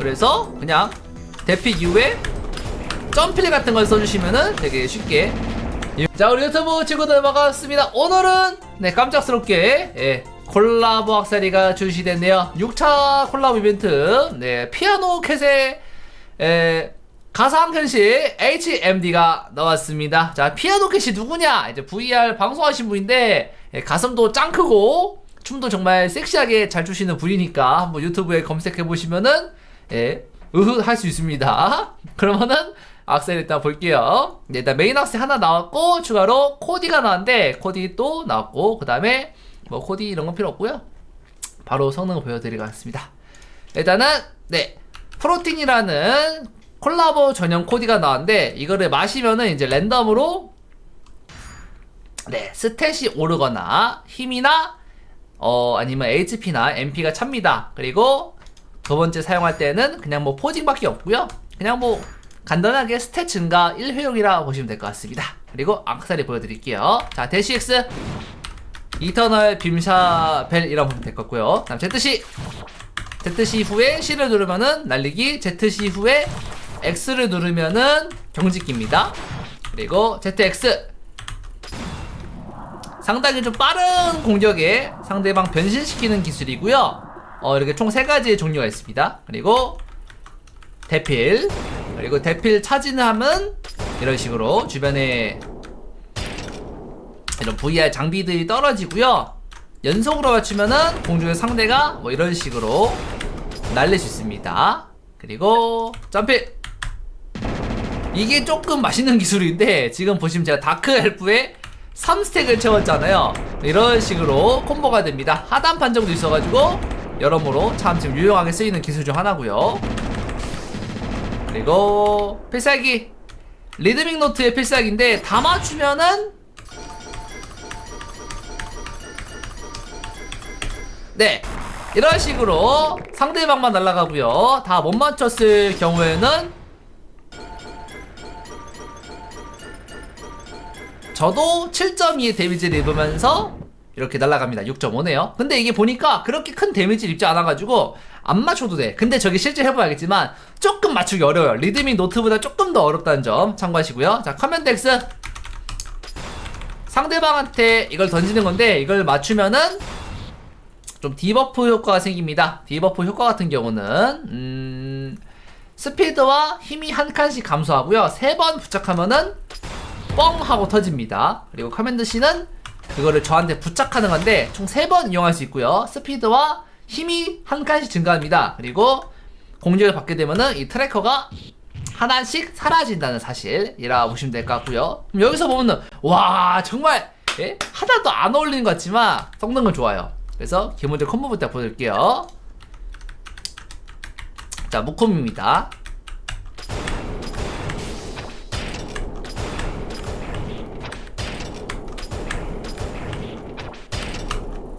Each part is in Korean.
그래서 그냥 대피 이후에 점필 같은 걸 써주시면은 되게 쉽게. 자 우리 유튜브 친구들 반갑습니다. 오늘은 네 깜짝스럽게 예, 콜라보 악세리가 출시됐네요. 6차 콜라보 이벤트. 네 피아노 캣의 에, 가상현실 HMD가 나왔습니다. 자 피아노 캣이 누구냐? 이제 VR 방송하신 분인데 예, 가슴도 짱 크고 춤도 정말 섹시하게 잘 추시는 분이니까 한번 유튜브에 검색해 보시면은 예, 으흐 할 수 있습니다. 그러면은 악셀 일단 볼게요. 네, 일단 메인 악셀 하나 나왔고 추가로 코디가 나왔는데 코디 또 나왔고 그 다음에 뭐 코디 이런 건 필요 없고요. 바로 성능을 보여드리겠습니다. 일단은 네 프로틴이라는 콜라보 전용 코디가 나왔는데 이거를 마시면은 이제 랜덤으로 네 스탯이 오르거나 힘이나 어 아니면 HP나 MP가 찹니다. 그리고 두 번째 사용할 때는 그냥 뭐 포징밖에 없고요. 그냥 뭐 간단하게 스탯 증가 1회용이라 보시면 될 것 같습니다. 그리고 악사리 보여드릴게요. 자 대시X 이터널 빔샤 벨이라고 보면 될 것 같고요. 다음 ZC ZC 후에 C를 누르면은 날리기 ZC 후에 X를 누르면은 경직기입니다. 그리고 ZX 상당히 좀 빠른 공격에 상대방 변신시키는 기술이고요. 어, 이렇게 총 세 가지의 종류가 있습니다. 그리고 대필, 그리고 대필 하면 이런 식으로 주변에 이런 VR 장비들이 떨어지고요. 연속으로 맞추면은 공중에 상대가 뭐 이런 식으로 날릴 수 있습니다. 그리고 점필. 이게 조금 맛있는 기술인데 지금 보시면 제가 다크 헬프에 3스택을 채웠잖아요. 이런 식으로 콤보가 됩니다. 하단 판정도 있어가지고 여러모로 참 지금 유용하게 쓰이는 기술 중 하나고요. 그리고 필살기 리드믹 노트의 필살기인데 다 맞추면은 네 이런 식으로 상대방만 날아가고요. 다 못 맞췄을 경우에는 저도 7.2의 데미지를 입으면서 이렇게 날아갑니다. 6.5네요. 근데 이게 보니까 그렇게 큰 데미지를 입지 않아가지고 안 맞춰도 돼. 근데 저게 실제 해봐야겠지만 조금 맞추기 어려워요. 리드밍 노트보다 조금 더 어렵다는 점 참고하시고요. 자, 커맨드 X. 상대방한테 이걸 던지는 건데 이걸 맞추면은 좀 디버프 효과가 생깁니다. 디버프 효과 같은 경우는 음, 스피드와 힘이 한 칸씩 감소하고요. 세 번 부착하면은 뻥 하고 터집니다. 그리고 커맨드 C는 그거를 저한테 부착하는 건데 총세번 이용할 수 있고요. 스피드와 힘이 한 칸씩 증가합니다. 그리고 공격을 받게 되면은 이 트래커가 하나씩 사라진다는 사실이라 보시면 될 것 같고요. 그럼 여기서 보면은 와 정말 예? 하나도 안 어울리는 것 같지만 성능은 좋아요. 그래서 기본적 콤보부터 보여드릴게요. 자 무콤입니다.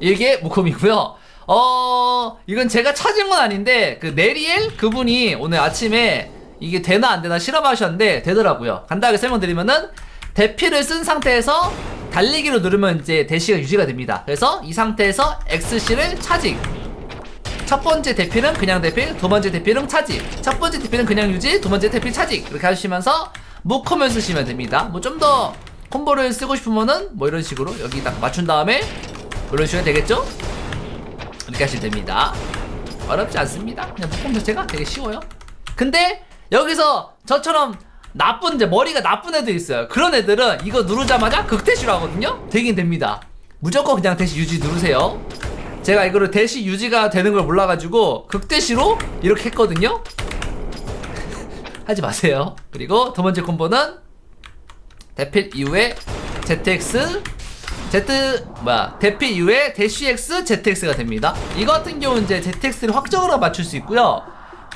이게 무콤이고요. 어, 이건 제가 찾은 건 아닌데, 그, 네리엘? 그분이 오늘 아침에 이게 되나 안 되나 실험하셨는데, 되더라고요. 간단하게 설명드리면은, 대피를 쓴 상태에서 달리기로 누르면 이제 대시가 유지가 됩니다. 그래서 이 상태에서 XC를 차징. 첫 번째 대피는 그냥 대피, 두 번째 대피는 차징. 첫 번째 대피는 그냥 유지, 두 번째 대피 차징. 이렇게 하시면서 무콤을 쓰시면 됩니다. 뭐 좀 더 콤보를 쓰고 싶으면은 뭐 이런 식으로 여기 딱 맞춘 다음에 이런 식으로 되겠죠? 이렇게 하시면 됩니다. 어렵지 않습니다. 그냥 묶음 자체가 되게 쉬워요. 근데 여기서 저처럼 나쁜 이제 머리가 나쁜 애들 있어요. 그런 애들은 이거 누르자마자 극대시로 하거든요. 되긴 됩니다. 무조건 그냥 대시 유지 누르세요. 제가 이거를 대시 유지가 되는 걸 몰라가지고 극대시로 이렇게 했거든요. 하지 마세요. 그리고 두 번째 콤보는 대필 이후에 ZX Z 뭐야 대피 이후에 대시 X ZX가 됩니다. 이거 같은 경우는 이제 ZX를 확정으로 맞출 수 있고요.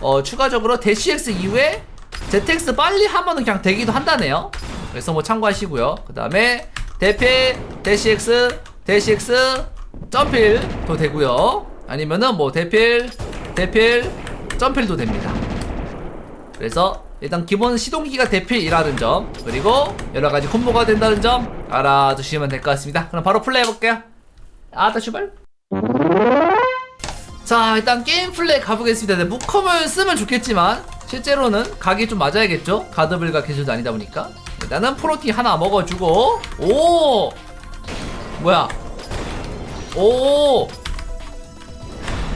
어 추가적으로 대시 X 이후에 ZX 빨리 하면은 그냥 되기도 한다네요. 그래서 뭐 참고하시고요. 그 다음에 대피 대시 X 대시 X 점필도 되고요. 아니면은 뭐 대필 대필 점필도 됩니다. 그래서 일단 기본 시동기가 대필이라는 점 그리고 여러가지 콤보가 된다는 점 알아두시면 될 것 같습니다. 그럼 바로 플레이 해볼게요. 아따 출발. 자 일단 게임 플레이 가보겠습니다. 네, 무컴을 쓰면 좋겠지만 실제로는 각이 좀 맞아야겠죠? 가드블과 개수도 아니다 보니까. 일단은 프로티 하나 먹어주고 오! 뭐야? 오!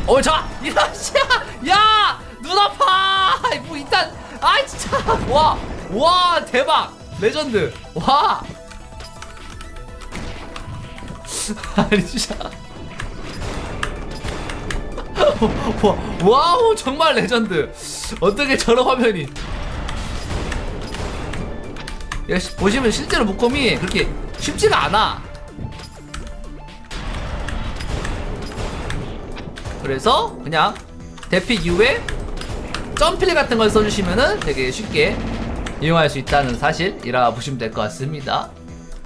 어, 자, 이런 씨야, 야, 눈 아파. 뭐 일단, 아 진짜, 와, 와, 대박, 레전드, 와. 아니 진짜. 와, 와우, 정말 레전드. 어떻게 저런 화면이? 야, 시- 보시면 실제로 목컴이 그렇게 쉽지가 않아. 그래서 그냥 대픽 이후에 점필 같은 걸 써주시면은 되게 쉽게 이용할 수 있다는 사실이라 보시면 될 것 같습니다.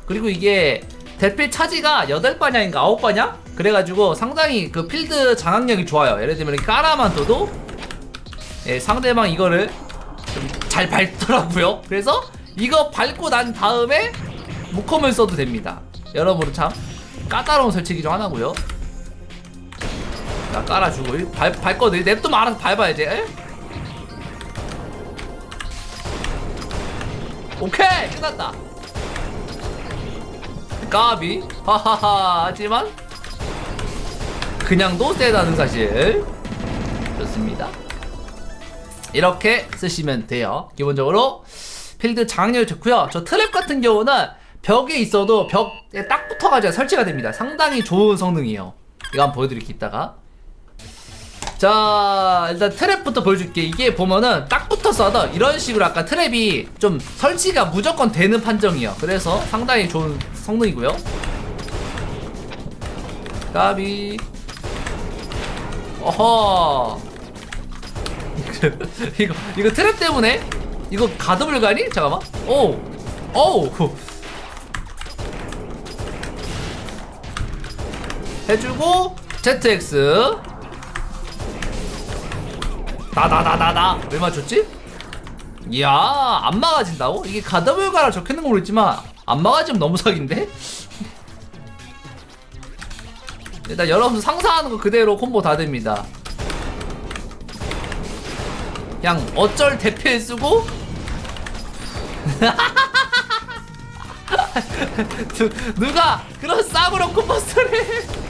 그리고 이게 대필 차지가 8반향인가 9반향? 그래가지고 상당히 그 필드 장악력이 좋아요. 예를 들면 깔아만 둬도 예, 상대방 이거를 좀잘 밟더라고요. 그래서 이거 밟고 난 다음에 무컴을 써도 됩니다. 여러모로 참 까다로운 설치기 중 하나고요. 자 깔아주고 이 밟, 밟거든 냅두면 알아서 밟아야지 에? 오케이 끝났다. 까비. 하하하 하지만 그냥도 세다는 사실. 좋습니다. 이렇게 쓰시면 돼요. 기본적으로 필드 장악력이 좋고요. 저 트랩 같은 경우는 벽에 있어도 벽에 딱 붙어가지고 설치가 됩니다. 상당히 좋은 성능이에요. 이거 한번 보여드릴게요 이따가 자 일단 트랩부터 보여줄게. 이게 보면은 딱 붙어서 이런 식으로 아까 트랩이 좀 설치가 무조건 되는 판정이에요 그래서 상당히 좋은 성능이고요. 까비. 어허. 이거 이거 트랩 때문에? 이거 가드블 가니? 잠깐만. 오. 오우 해주고 ZX 나 나 나 나나 왜 맞췄지? 이야 안 막아진다고? 이게 가더블가라 적혀있는 건 모르겠지만 안 막아지면 너무 사기인데? 일단 여러분 상상하는 거 그대로 콤보 다 됩니다 그냥 어쩔 대피에 쓰고 누, 누가 그런 싸구려 콤보 쓰래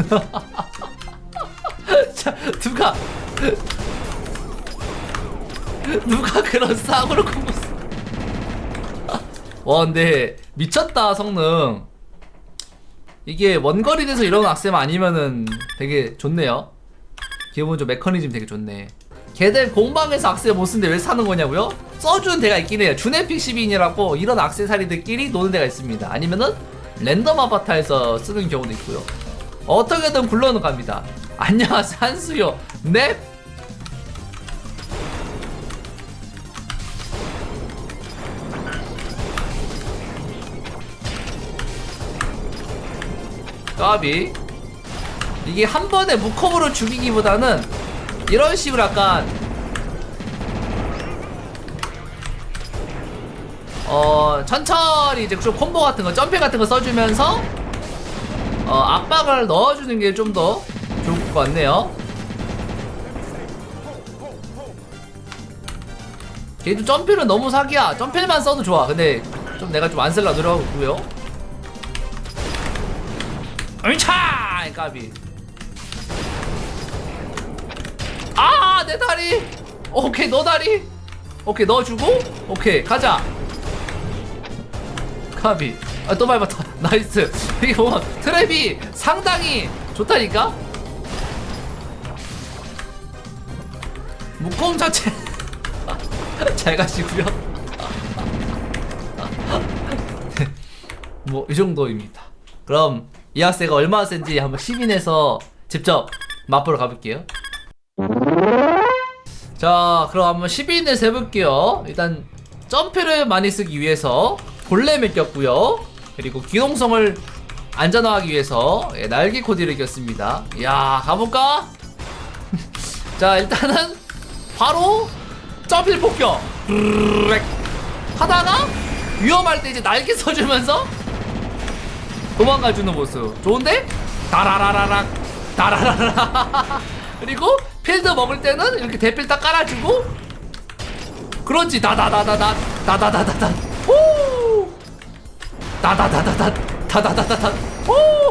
자, 누가? 누가 그런 싸구려 콤보 쓰- 와 근데 미쳤다 성능. 이게 원거리 돼서 이런 악셈 아니면은 되게 좋네요. 기본적으로 메커니즘 되게 좋네. 걔들 공방에서 악세 못 쓰는데 왜 사는 거냐고요? 써주는 데가 있긴 해요. 주네픽 12인이라고 이런 악세사리들끼리 노는 데가 있습니다. 아니면은 랜덤 아바타에서 쓰는 경우도 있고요 어떻게든 굴러는 갑니다. 안녕하세요 한수요. 넵. 까비. 이게 한 번에 무컵으로 죽이기보다는 이런 식으로 약간 어 천천히 이제 좀 콤보 같은 거 점프 같은 거 써주면서 어 압박을 넣어주는 게 좀 더 좋을 것 같네요. 걔도 점프는 너무 사기야. 점프만 써도 좋아. 근데 좀 내가 좀 안 쓸라 노력하고 있고요. 으차! 까비. 아, 내 다리. 오케이, 너 다리. 오케이, 넣어주고. 오케이, 가자. 카비. 아, 또 밟았다. 나이스. 이게 뭐, 트랩이 상당히 좋다니까? 묶음 자체. 잘 가시고요. 뭐, 이 정도입니다. 그럼, 이 학세가 얼마나 센지 한번 시민해서 직접 맛보러 가볼게요. 자, 그럼 한번 12인에서 해볼게요. 일단, 점프를 많이 쓰기 위해서 골렘을 꼈고요. 그리고 기동성을 안전화하기 위해서 예, 날개 코디를 꼈습니다. 야, 가볼까? 자, 일단은 바로 점필 폭격. 하다가 위험할 때 이제 날개 써주면서 도망가주는 모습 좋은데? 다라라라락 다라라라 그리고 필드 먹을 때는 이렇게 대필 딱 깔아주고 그렇지 다다다다다 다다다다다 오 다다다다다 다다다다다 오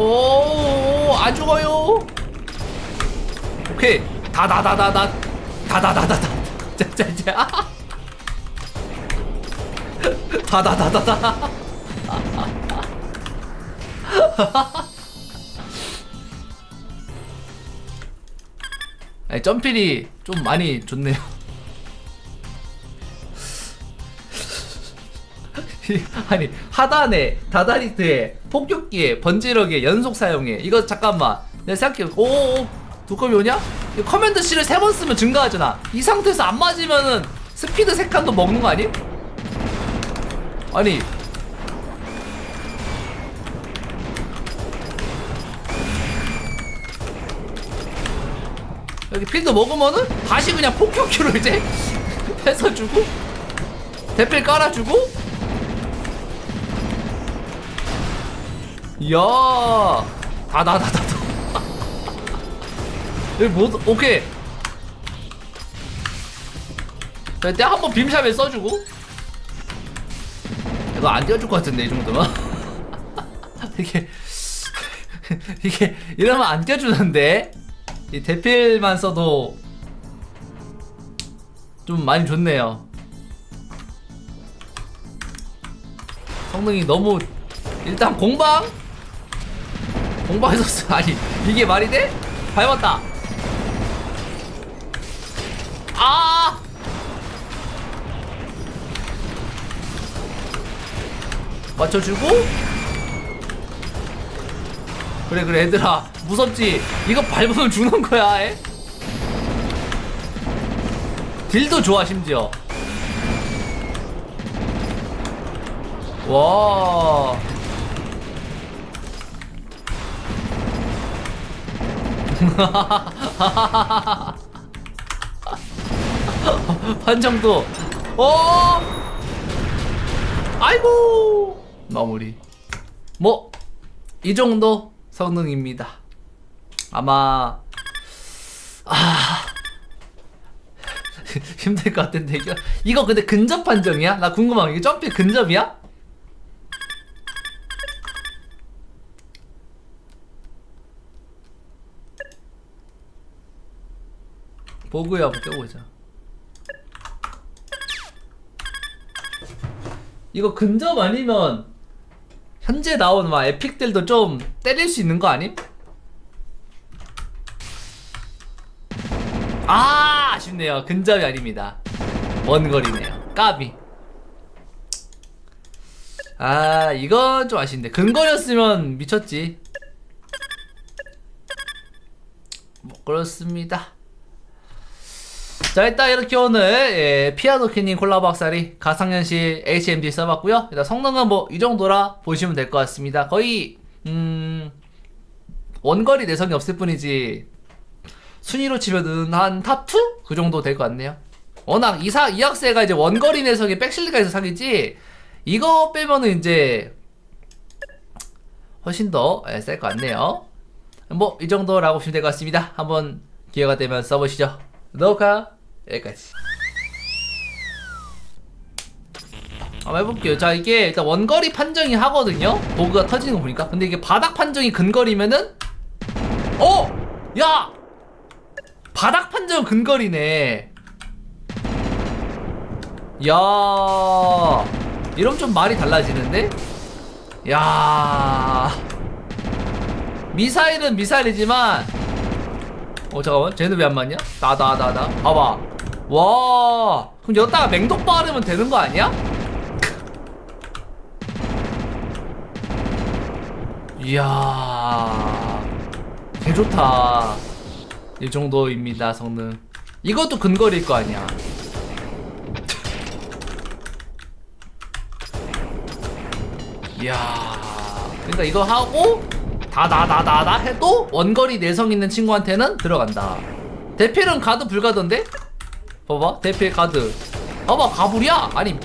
오, 안 죽어요. 오케이. 다다다다다. 다다다다다. 짜짜짜. 다다다다다. 점필이 좀 많이 좋네요. 아니 하단에 다다리트에 폭격기에 번지력에 연속 사용에 이거 잠깐만. 내가 생각해. 오 두꺼비 오냐? 이 커맨드 C를 세 번 쓰면 증가하잖아. 이 상태에서 안 맞으면은 스피드 세 칸도 먹는 거 아니? 아니. 여기 필드 먹으면은 다시 그냥 폭격기로 이제 해서 주고 대필 깔아주고 이야. 다다다다다. 여기 뭐 오케이. 자, 때 한번 빔샵에 써주고. 이거 안 띄워줄 것 같은데 이 정도면. 이게 이게 이러면 안 띄워주는데. 이 대필만 써도 좀 많이 좋네요. 성능이 너무 일단 공방 공방에서 쓰- 아니 이게 말이 돼? 밟았다. 아! 맞춰주고? 그래 그래 얘들아. 무섭지? 이거 밟으면 죽는 거야 에? 딜도 좋아 심지어. 와 판정도. 어? 아이고! 마무리. 뭐 이 정도 성능입니다. 아마 아 힘들 것 같은데 이거. 근데 근접 판정이야? 나 궁금한 거 이게 점프 근접이야? 보그야 한번 껴보자. 이거 근접 아니면 현재 나온 막 에픽들도 좀 때릴 수 있는 거 아님? 아 아쉽네요. 근접이 아닙니다. 원거리네요. 까비. 아 이건 좀 아쉽네. 근거리였으면 미쳤지. 뭐 그렇습니다 자 일단 이렇게 오늘 예, 피아노키님 콜라보 학살이 가상현실 HMD 써봤고요. 일단 성능은 뭐 이 정도라 보시면 될 것 같습니다. 거의 음 원거리 내성이 없을 뿐이지 순위로 치면은 한 탑2? 그 정도 될 것 같네요. 워낙 이사 이 학세가 이제 원거리 내성이 백실리가 있어 사기지 이거 빼면은 이제 훨씬 더셀것 같네요. 뭐 이 정도라고 보시면 될 것 같습니다. 한번 기회가 되면 써보시죠. 녹화 여기까지. 한번 해볼게요. 자 이게 일단 원거리 판정이 하거든요. 보그가 터지는 거 보니까. 근데 이게 바닥 판정이 근거리면은 어! 야! 바닥 판정 근거리네. 야. 이러면 좀 말이 달라지는데? 야. 미사일은 미사일이지만 어 잠깐만. 쟤는 왜 안 맞냐? 나나나나. 봐봐. 와. 그럼 여기다가 맹독 바르면 되는 거 아니야? 이야. 개 좋다. 이 정도입니다 성능. 이것도 근거리일 거 아니야. 이야. 그러니까 이거 하고 다다다다다 해도 원거리 내성 있는 친구한테는 들어간다. 대필은 가도 불가던데? 봐봐 대필 카드. 봐봐 가불이야? 아니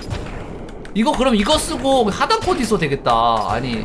이거 그럼 이거 쓰고 하단 코디 써 되겠다. 아니